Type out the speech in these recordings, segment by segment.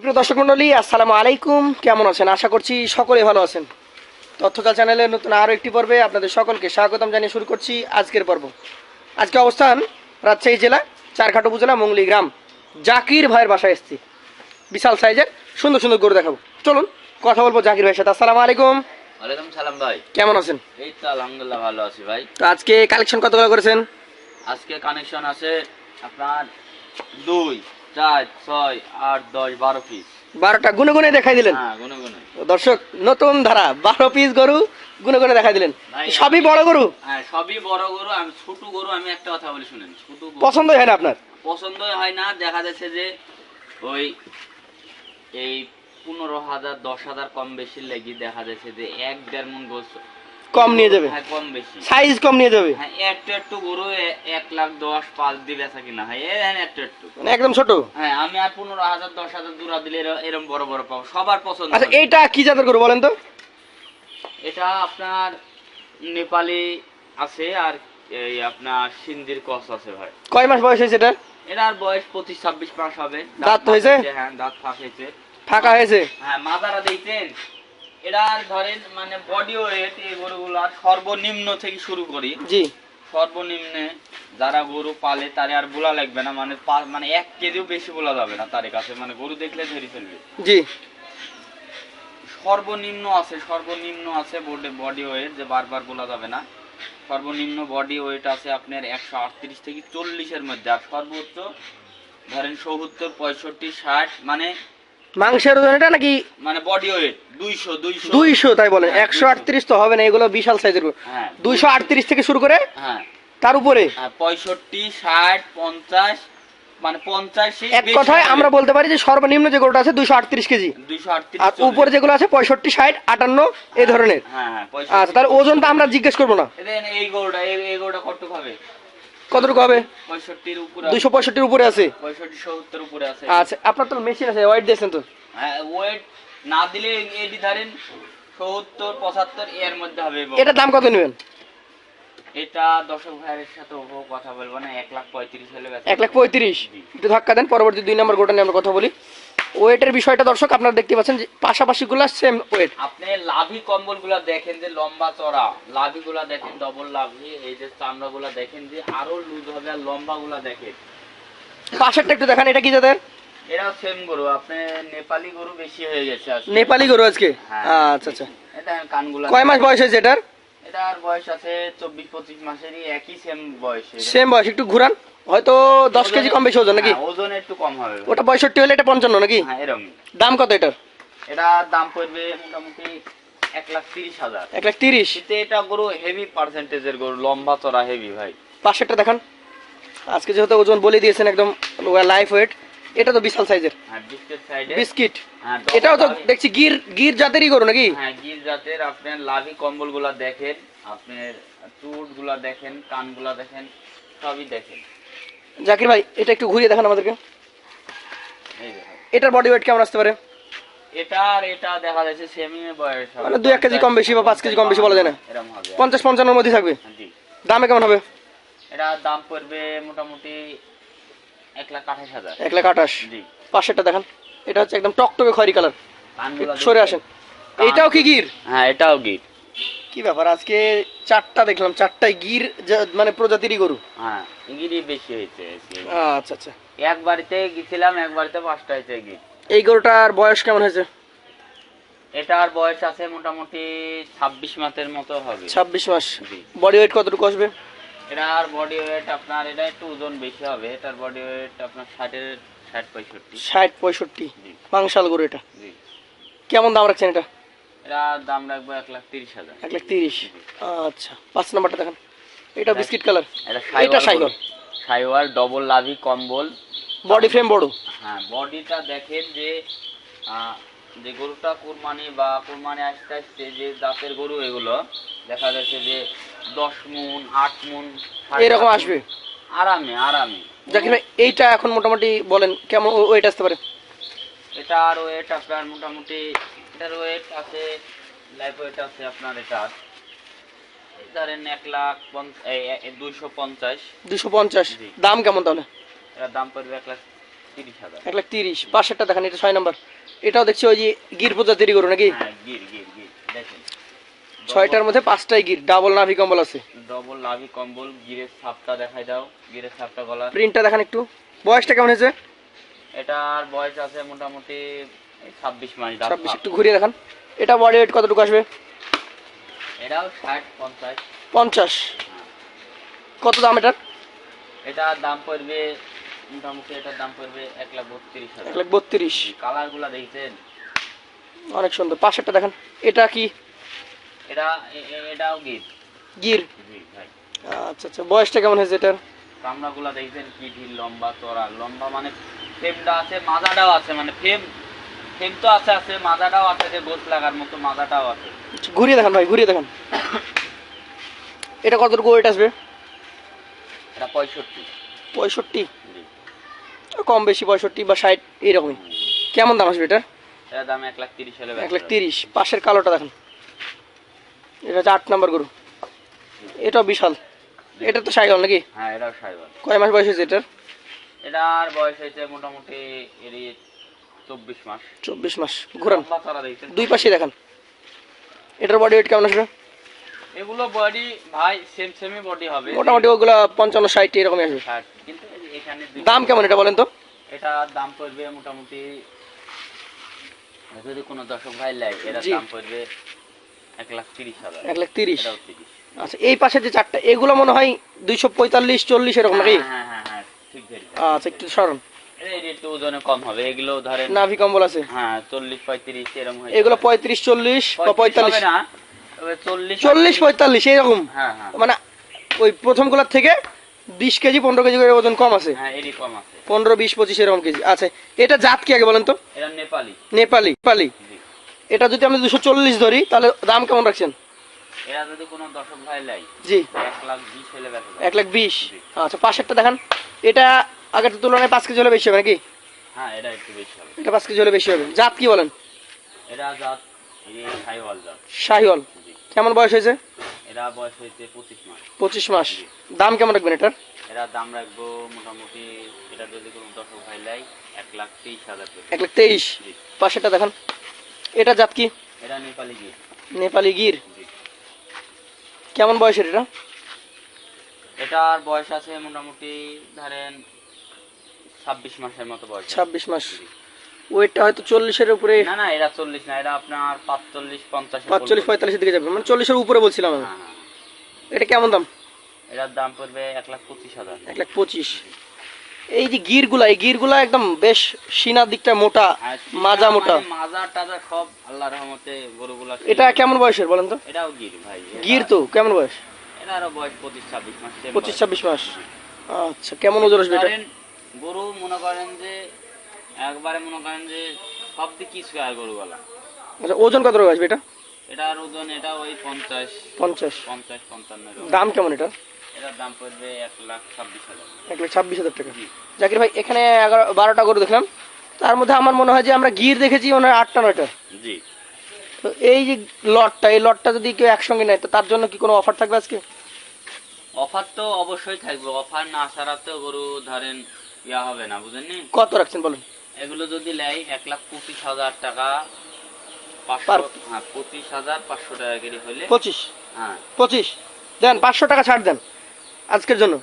সুপ্রিয় দর্শক মন্ডলী আসসালামু আলাইকুম। কেমন আছেন? আশা করছি সকলে ভালো আছেন। তথ্যকাল চ্যানেলের নতুন আরও একটি পর্বে আপনাদের সকলকে স্বাগতম জানিয়ে শুরু করছি আজকের পর্ব। আজকে অবস্থান রাজশাহী জেলা চারঘাট উপজেলা মঙ্গলি গ্রাম। জাকির ভাইয়ের বাসায় এসেছি। বিশাল সাইজের সুন্দর সুন্দর গরু দেখাবো। চলুন কথা বলব জাকির ভাইয়ের সাথে। আসসালামু আলাইকুম। ওয়ালাইকুম সালাম ভাই। কেমন আছেন? এই তো আলহামদুলিল্লাহ ভালো আছি ভাই। তো আজকে কালেকশন কতগুলো করেছেন? আজকে কানেকশন আছে আপনার দুই। চার ছয় আট দশ বারো পিস বারোটা গুনে গুনে দেখাই দিলেন। হ্যাঁ দর্শক নতুন ধারা বারো পিস গরু গুনে গুনে দেখাই দিলেন। সবই বড় গরু? হ্যাঁ সবই বড় গরু আমি ছোট গরু আমি একটা কথা বলি শুনেন। ছোট গরু হয় না আপনার? পছন্দ হয় না দেখা যাচ্ছে যে ওই এই পনেরো হাজার দশ হাজার কম বেশি লেগে দেখা যাচ্ছে যে এক দেড় মন গোস কম নিয়ে যাবে। হ্যাঁ কম বেশি। সাইজ কম নিয়ে যাবে। হ্যাঁ একটু একটু গরু এক লাখ দশ পাঁচ দিয়ে বেচা কিনা? হয় হ্যাঁ একটু একটু। মানে একদম ছোট? হ্যাঁ আমি আর পনেরো হাজার দশ হাজার দূরা দিলে এর- এরম বড় বড় পাবো। সবার পছন্দ আচ্ছা। এইটা কি জাতের গরু বলেন তো? এটা আপনার নেপালি আছে আর এই আপনার সিন্ধির কস আছে ভাই। কয় মাস বয়স হয়েছে এটা? এটার বয়স পঁচিশ ছাব্বিশ মাস হবে। দাঁত হয়েছে? হ্যাঁ দাঁত ফাঁকেছে ফাঁকা হয়েছে? হ্যাঁ মাদারা দিয়েছেন? এটার ধরেন মানে বডি ওয়েট এই সর্বনিম্ন থেকে শুরু করি। জি। সর্বনিম্নে যারা গরু পালে তারে আর বোলা লাগবে না মানে মানে এক কেজিও বেশি বোলা যাবে না তার কাছে মানে গরু দেখলে ধরে ফেলবে। জি। সর্বনিম্ন আছে সর্বনিম্ন আছে বডি বডি ওয়েট যে বারবার বলা যাবে না। সর্বনিম্ন বডি ওয়েট আছে আপনার একশো আটত্রিশ থেকে চল্লিশের মধ্যে আর সর্বোচ্চ ধরেন সত্তর পঁয়ষট্টি ষাট মানে মাংসের ওজন এটা নাকি মানে বডি ওয়েট দুইশো দুইশো। দুইশো তাই বলেন হ্যাঁ, একশো 200 আটত্রিশ তো হবে না এগুলো বিশাল সাইজের। গরু হ্যাঁ দুইশো আটত্রিশ থেকে শুরু করে হ্যাঁ। তার উপরে? হ্যাঁ, পঁয়ষট্টি ষাট পঞ্চাশ মানে পঞ্চাশ এক কথায় আমরা বলতে পারি যে সর্বনিম্ন যে গরুটা আছে দুইশো আটত্রিশ কেজি। দুইশো আটত্রিশ আর উপরে যেগুলো আছে পঁয়ষট্টি ষাট আটান্ন এই ধরনের। হ্যাঁ হ্যাঁ আচ্ছা তার ওজনটা আমরা জিজ্ঞেস করব না। এই গরুটা এই গরুটা কতটুকু হবে? কতটুকু হবে? দুইশো পঁয়ষট্টির উপরে আছে? আচ্ছা আপনার তো মেশিন আছে ওয়েট দিয়েছেন তো? হ্যাঁ ওয়েট না দিলে এটি ধরেন সত্তর পঁচাত্তর এর মধ্যে হবে। এটা দাম কত নেবেন? এটা দর্শক ভাইয়ের সাথে কথা বলব না এক লাখ পঁয়ত্রিশ হলে এক লাখ পঁয়ত্রিশ। একটু ধাক্কা দেন পরবর্তী দুই নম্বর গোটা নিয়ে আমরা কথা বলি। ওয়েটের বিষয়টা দর্শক আপনারা দেখতে পাচ্ছেন যে পাশাপাশিগুলো সেম ওয়েট আপনি লাভি কম্বলগুলা দেখেন যে লম্বা চড়া লাভি গুলা দেখেন ডবল লাভি এই যে চামড়া গুলা দেখেন যে আরও লুজ হবে আর লম্বা গুলা দেখেন। পাশেরটা একটু দেখান এটা কি জাতের? এরাও সেম গরু আপনি নেপালি গরু বেশি হয়ে গেছে আজকে। নেপালি গরু আজকে? হ্যাঁ। আচ্ছা আচ্ছা। এটা কানগুলা কয় মাস বয়স হয়েছে এটার? এটার বয়স আছে চব্বিশ পঁচিশ মাসেরই একই সেম বয়স সেম বয়স একটু ঘুরান। হয়তো দশ কেজি কম বেশি ওজন নাকি? হ্যাঁ, ওজন একটু কম হবে। ওটা পঁয়ষট্টি হলে এটা পঞ্চান্ন নাকি? হ্যাঁ এরকম। দাম কত এটার? এটা দাম পড়বে মোটামুটি এক লাখ তিরিশ হাজার। এক লাখ তিরিশ? এটা গরু হেভি পার্সেন্টেজের গরু লম্বা চড়া হেভি ভাই। পাশেরটা দেখান। আজকে যেহেতু ওজন বলে দিয়েছেন একদম লাইফ ওয়েট এটা তো বিশাল সাইজের হ্যাঁ বিস্কেট। এটাও তো দেখছি গির গির জাতেরই গরু নাকি? হ্যাঁ গির জাতের। আপনার লাভি কম্বলগুলা দেখেন আপনার চুটগুলা দেখেন কানগুলা দেখেন সবই দেখেন। জাকির ভাই এটা একটু ঘুরিয়ে দেখান আমাদেরকে। এটার বডি ওয়েট কেমন আসতে পারে? এটা দেখা যাচ্ছে সেমি বয়স মানে দুই এক কেজি কম বেশি বা কেজি কম বেশি বলা যায় না। এরকম হবে। পঞ্চাশ পঞ্চান্নর মধ্যে থাকবে? জি। দামে কেমন হবে? এটা দাম পড়বে মোটামুটি লাখ আঠাশ হাজার। এক লাখ আঠাশ। জি। পাশেরটা দেখান। এটা হচ্ছে একদম টকটকে খয়রি কালার। সরে? আসেন। কান- কি গির? হ্যাঁ এটাও গিট কি ব্যাপার? আজকে চারটা দেখলাম চারটায় গির মানে প্রজাতিরই গরু। হ্যাঁ গিরই বেশি হয়েছে। আচ্ছা আচ্ছা। এক বাড়িতে গেছিলাম এক বাড়িতে পাঁচটা হয়েছে গিট এই গরুটার বয়স কেমন হয়েছে? এটার বয়স আছে মোটামুটি ছাব্বিশ মাসের মতো হবে। ছাব্বিশ মাস। বডি ওয়েট কতটুকু আসবে? এটার বডি ওয়েট আপনার এটা একটু ওজন বেশি হবে। এটার বডি ওয়েট আপনার ষাটের ষাট পঁয়ষট্টি। ষাট পঁয়ষট্টি। মাংসাল গরু এটা। কেমন দাম রাখছেন এটা? এটার দাম রাখব এক লাখ তিরিশ হাজার। এক লাখ তিরিশ। আচ্ছা পাঁচ নাম্বারটা দেখেন। এটা বিস্কিট কালার। এটা এটা সাইওয়াল। সাইওয়াল সাইওয়াল ডবল লাভি কম্বল। বডি ফ্রেম বড়। হ্যাঁ বডিটা দেখেন যে যে গরুটা কুরবানি বা কুরবানি আসতে আসতে যে জাতের গরু এগুলো দেখা যাচ্ছে যে দশ মন আট মন এরকম আসবে? আরামে আরামে। এইটা এখন মোটামুটি বলেন কেমন ওয়েট আসতে পারে? এটার ওয়েট আপনার মোটামুটি এটার ওয়েট আছে লাইফ ওয়েট আছে আপনার এটা। ধরেন এক লাখ দুইশো পঞ্চাশ। দুশো পঞ্চাশ। দাম কেমন তাহলে? এটার দাম পড়বে এক লাখ তিরিশ হাজার। এক লাখ তিরিশ। পাশেরটা দেখেন এটা ছয় নম্বর। এটাও দেখছি ওই যে গির প্রজাতিরই গরু নাকি? হ্যাঁ গির গির গির দেখেন। ছয়টার মধ্যে পাঁচটাই গির ডাবল নাভি কম্বল আছে। ডবল লাভি কম্বল গিরের ছাপটা দেখাই দাও গিরের ছাপটা গলা প্রিন্টটা দেখেন একটু। বয়সটা কেমন হয়েছে? এটার বয়স আছে মোটামুটি ছাব্বিশ মাস ছাব্বিশ একটু ঘুরিয়ে দেখান। এটা বডি ওয়েট কতটুকু আসবে? এটাও ষাট পঞ্চাশ। পঞ্চাশ। কত দাম এটার? এটার দাম পড়বে মোটামুটি এটার দাম পড়বে এক লাখ বত্রিশ এক লাখ বত্রিশ। কালারগুলা দেখছেন? অনেক সুন্দর। পাশেরটা দেখেন। এটা কি? এটা এটাও গির। গির। আচ্ছা আচ্ছা। বয়সটা কেমন হয়েছে এটার? কামড়া গুলা দেখছেন? কি ঢিল লম্বা চড়া লম্বা মানে ফ্রেমটা আছে মাজাটাও আছে মানে ফ্রেম ফ্রেম তো আছে আছে মাজাটাও আছে যে গোছ লাগার মতো মাজাটাও আছে। ঘুরিয়ে দেখান ভাই ঘুরিয়ে দেখান। এটা কতটুকু ওয়েট আসবে? এটা পঁয়ষট্টি। পঁয়ষট্টি? কম বেশি পঁয়ষট্টি বা ষাট এইরকমই। কেমন দাম আসবে এটার? এটার দাম এক লাখ তিরিশ হলে এক লাখ তিরিশ। পাশের কালোটা দেখেন। এটা হচ্ছে আট নম্বর গরু। এটাও বিশাল। এটা তো সাইকেল নাকি? হ্যাঁ এটাও সাইবার কয় মাস বয়স হয়েছে এটার? এটার বয়স হয়েছে মোটামুটি এরই চব্বিশ মাস। চব্বিশ ঘুরান। দুই পাশে দেখান। এটার বডি ওয়েট কেমন আসবে? এগুলো বডি ভাই সেম সেমই বডি হবে। মোটামুটি ওগুলো পঞ্চান্ন ষাট এরকমই আসবে। কিন্তু এখানে দাম কেমন এটা বলেন তো? এটা দাম পড়বে মোটামুটি যদি কোনো দর্শক ভাই লাই এটার জি। দাম পড়বে এক লাখ তিরিশ হাজার। এক লাখ তিরিশ? আচ্ছা এই পাশে যে চারটা এগুলো মনে হয় দুইশো পঁয়তাল্লিশ চল্লিশ এরকম নাকি? হ্যাঁ হ্যাঁ হ্যাঁ। আচ্ছা একটু এর একটু ওজনে কম হবে এগুলো ধরেন নাভি কম্বল আছে। হ্যাঁ এরকম হয় এগুলো বা না এরকম হ্যাঁ হ্যাঁ। মানে ওই প্রথমগুলোর থেকে বিশ কেজি পনেরো কেজি করে ওজন কম আছে। হ্যাঁ এরই কম আছে। এরকম কেজি। আচ্ছা এটা জাত কি আগে বলেন তো? এটা নেপালি। নেপালি নেপালি। এটা যদি আমি দুশো চল্লিশ ধরি তাহলে দাম কেমন রাখছেন? এরা যদি কোনো দর্শক ভাই লাই জি। এক লাখ বিশ হলে বেচা যাবে। এক লাখ বিশ। আচ্ছা পাশেরটা দেখান। এটা আগের তুলনায় পাঁচ কেজি হলে বেশি হবে নাকি? হ্যাঁ এটা একটু বেশি হবে। এটা পাঁচ কেজি হলে বেশি হবে। জাত কি বলেন? এটা জাত এই জাত। শাহিওয়াল। কেমন বয়স হয়েছে? এরা বয়স হয়েছে পঁচিশ মাস। পঁচিশ মাস। দাম কেমন রাখবেন এটার? এরা দাম রাখব মোটামুটি এটা যদি কোনো দর্শক ভাই লাই এক লাখ তেইশ হাজার এক লাখ তেইশ? দেখান। এটা জাত কি? এটা নেপালি গিয়ে নেপালি গির। কেমন বয়সের এটা? এটার বয়স আছে মোটামুটি ধরেন ছাব্বিশ মাসের মতো বয়স। ছাব্বিশ মাস। ওয়েটটা হয়তো চল্লিশের উপরে না না এরা চল্লিশ না এরা আপনার পাঁচচল্লিশ পঞ্চাশ পাঁচচল্লিশ পঁয়তাল্লিশের দিকে যাবে। মানে চল্লিশের উপরে বলছিলাম আমি। হ্যাঁ হ্যাঁ। এটা কেমন দাম? এটার দাম পড়বে এক লাখ পঁচিশ হাজার। এক লাখ পঁচিশ। এই যে গিরগুলা এই গিরগুলা একদম বেশ সিনার দিকটা মোটা মাজা মোটা। মানে মাজা টাজা সব আল্লাহ রহমতে গরুগুলা এটা কেমন বয়সের বলেন তো? এটাও গির ভাই। গির তো কেমন বয়স? এটারও বয়স পঁচিশ ছাব্বিশ মাস। পঁচিশ। ছাব্বিশ মাস। আচ্ছা কেমন ওজন আসবে এটা? গরু মনে করেন যে একবারে মনে করেন যে সব দিক কিছু আর গরুগুলা আচ্ছা ওজন কত আসবে এটা? এটার ওজন এটা ওই পঞ্চাশ পঞ্চাশ। পঞ্চাশ পঞ্চান্ন। দাম কেমন এটা? এটার দাম পড়বে এক লাখ ছাব্বিশ হাজার। এক লাখ ছাব্বিশ হাজার টাকা। জাকির ভাই এখানে এগারো বারোটা গরু দেখলাম। তার মধ্যে আমার মনে হয় যে আমরা গির দেখেছি ওনার আটটা নয়টা। জি। তো এই যে লটটা এই লটটা যদি কেউ একসঙ্গে নেয় তো তার জন্য কি কোনো অফার থাকবে আজকে? অফার তো অবশ্যই থাকবে। অফার না ছাড়া তো গরু ধরেন ইয়া হবে না বুঝেননি? কত রাখছেন বলুন? এগুলো যদি এক লাখ পঁচিশ হাজার টাকা পাঁচশো হ্যাঁ পঁচিশ হাজার পাঁচশো টাকা করে হলে পঁচিশ? হ্যাঁ। পঁচিশ? দেন পাঁচশো টাকা ছাড় দেন আজকের জন্য।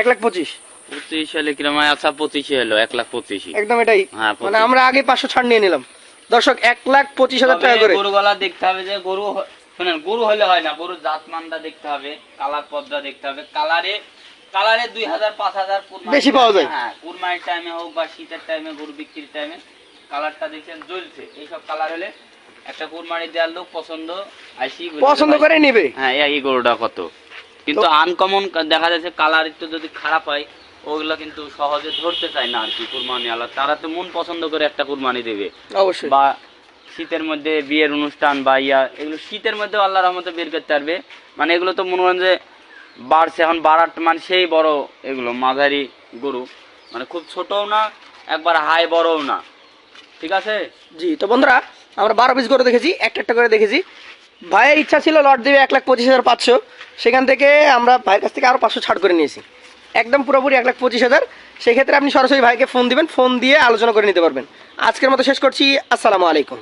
এক লাখ পঁচিশ। পঁচিশ হলে কিরম আচ্ছা পঁচিশে হলো এক লাখ পঁচিশই একদম এটাই। হ্যাঁ, মানে আমরা আগে পাঁচশো ছাড় নিয়ে নিলাম। দর্শক এক লাখ পঁচিশ হাজার টাকা করে। গরুগুলা দেখতে হবে যে গরু শোনেন গরু হলে হয় না গরুর জাত মানটা দেখতে হবে কালার পদ্মা দেখতে হবে। কালারে কালারে দুই হাজার পাঁচ হাজার বেশি পাওয়া যায়। হ্যাঁ টাইমে হোক বা শীতের টাইমে গরু বিক্রির টাইমে কালারটা দেখছেন জ্বলছে। এইসব কালার হলে একটা কুরমানি দেওয়ার লোক পছন্দ আইসি পছন্দ করে নিবে। হ্যাঁ এই গরুটা কত? কিন্তু আনকমন দেখা যাচ্ছে কালার একটু যদি খারাপ হয় ওগুলো কিন্তু সহজে ধরতে চায় না আর কি কুরবানি আলা। তারা তো মন পছন্দ করে একটা কুরবানি দেবে। অবশ্যই। বা শীতের মধ্যে বিয়ের অনুষ্ঠান বা ইয়া এগুলো শীতের মধ্যে আল্লাহ রহমতে বের করতে পারবে। মানে এগুলো তো মনে করেন যে বাড়ছে। এখন বাড়ার মানে সেই বড় এগুলো, মাঝারি গরু। মানে খুব ছোটও না, একবার হাই বড়ও না। ঠিক আছে? জি, তো বন্ধুরা, আমরা বারো পিস করে দেখেছি, একটা একটা করে দেখেছি। ভাইয়ের ইচ্ছা ছিল লট দেবে এক লাখ পঁচিশ হাজার পাঁচশো। সেখান থেকে আমরা ভাইয়ের কাছ থেকে আরও পাঁচশো ছাড় করে নিয়েছি। একদম পুরোপুরি এক লাখ পঁচিশ হাজার। সেক্ষেত্রে আপনি সরাসরি ভাইকে ফোন দিবেন, ফোন দিয়ে আলোচনা করে নিতে পারবেন। আজকের মতো শেষ করছি, আসসালামু আলাইকুম।